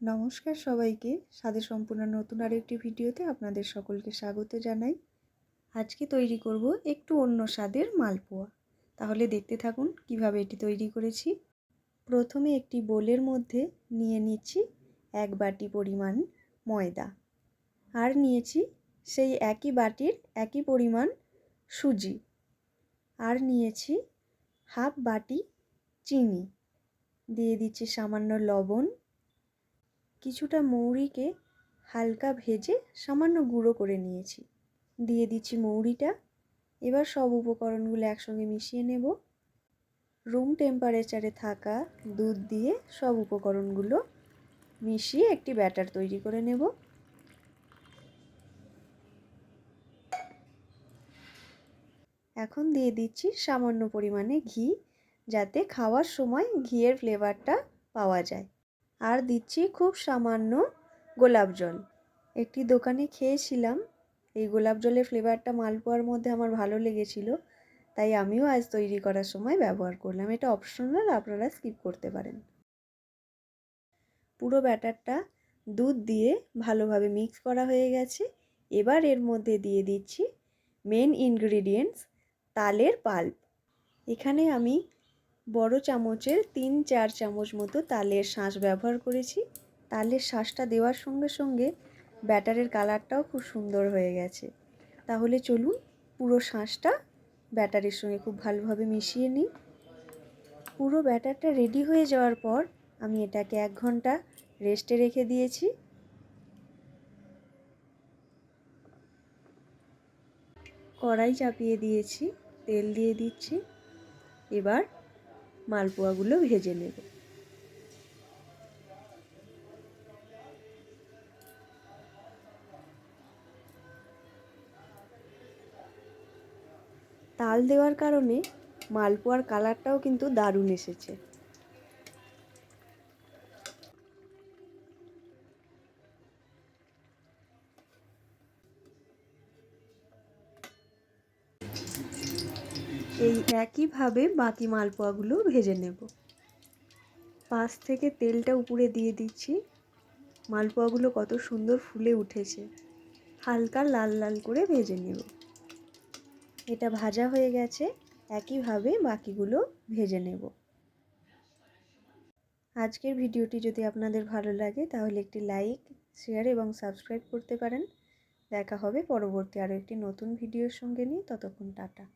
নমস্কার সবাইকে। স্বাদের সম্পূর্ণ নতুন আরেকটি ভিডিওতে আপনাদের সকলকে স্বাগত জানাই। আজকে তৈরি করব একটু অন্য স্বাদের মালপোয়া। তাহলে দেখতে থাকুন কীভাবে এটি তৈরি করেছি। প্রথমে একটি বোলের মধ্যে নিয়ে নিচ্ছি এক বাটি পরিমাণ ময়দা। আর নিয়েছি সেই একই বাটির একই পরিমাণ সুজি। আর নিয়েছি হাফ বাটি চিনি। দিয়ে দিচ্ছি সামান্য লবণ। কিছুটা মৌরিকে হালকা ভেজে সামান্য গুঁড়ো করে নিয়েছি। দিয়ে দিচ্ছি মৌরিটা। এবার সব উপকরণগুলো একসঙ্গে মিশিয়ে নেব। রুম টেম্পারেচারে থাকা দুধ দিয়ে সব উপকরণগুলো মিশিয়ে একটি ব্যাটার তৈরি করে নেব। এখন দিয়ে দিচ্ছি সামান্য পরিমাণে ঘি, যাতে খাওয়ার সময় ঘিয়ের ফ্লেভারটা পাওয়া যায়। আর দিচ্ছি খুব সামান্য গোলাপ জল। একটি দোকানে খেয়েছিলাম। এই গোলাপ জলের ফ্লেভারটা মালপোয়ার মধ্যে আমার ভালো লেগেছিল, তাই আমিও আজ তৈরি করার সময় ব্যবহার করলাম। এটা অপশনাল আপনারা স্কিপ করতে পারেন। পুরো ব্যাটারটা দুধ দিয়ে ভালোভাবে মিক্স করা হয়ে গেছে। এবার এর মধ্যে দিয়ে দিচ্ছি মেন ইনগ্রিডিয়েন্টস তালের পাল্প এখানে আমি বড় চামচের তিন চার চামচ মতো তালের শাঁস ব্যবহার করেছি। তালের শাঁসটা দেওয়ার সঙ্গে সঙ্গে ব্যাটারের কালারটাও খুব সুন্দর হয়ে গেছে। তাহলে চলুন পুরো শাঁসটা ব্যাটারের সঙ্গে খুব ভালোভাবে মিশিয়ে নিই। পুরো ব্যাটারটা রেডি হয়ে যাওয়ার পর আমি এটাকে এক ঘণ্টা রেস্টে রেখে দিয়েছি। কড়াই চাপিয়ে দিয়েছি, তেল দিয়ে দিচ্ছি। এবার মালপোয়াগুলো ভেজে নেব। তাল দেওয়ার কারণে মালপোয়ার কালারটাও কিন্তু দারুণ এসেছে। এই একইভাবে বাকি মালপোয়াগুলো ভেজে নেব। পাশ থেকে তেলটা উপরে দিয়ে দিচ্ছি। মালপোয়াগুলো কত সুন্দর ফুলে উঠেছে। হালকা লাল লাল করে ভেজে নেব। এটা ভাজা হয়ে গেছে। একইভাবে বাকিগুলো ভেজে নেব। আজকের ভিডিওটি যদি আপনাদের ভালো লাগে, তাহলে একটি লাইক, শেয়ার এবং সাবস্ক্রাইব করতে পারেন। দেখা হবে পরবর্তী আরও একটি নতুন ভিডিওর সঙ্গে নিয়ে। ততক্ষণ টাটা।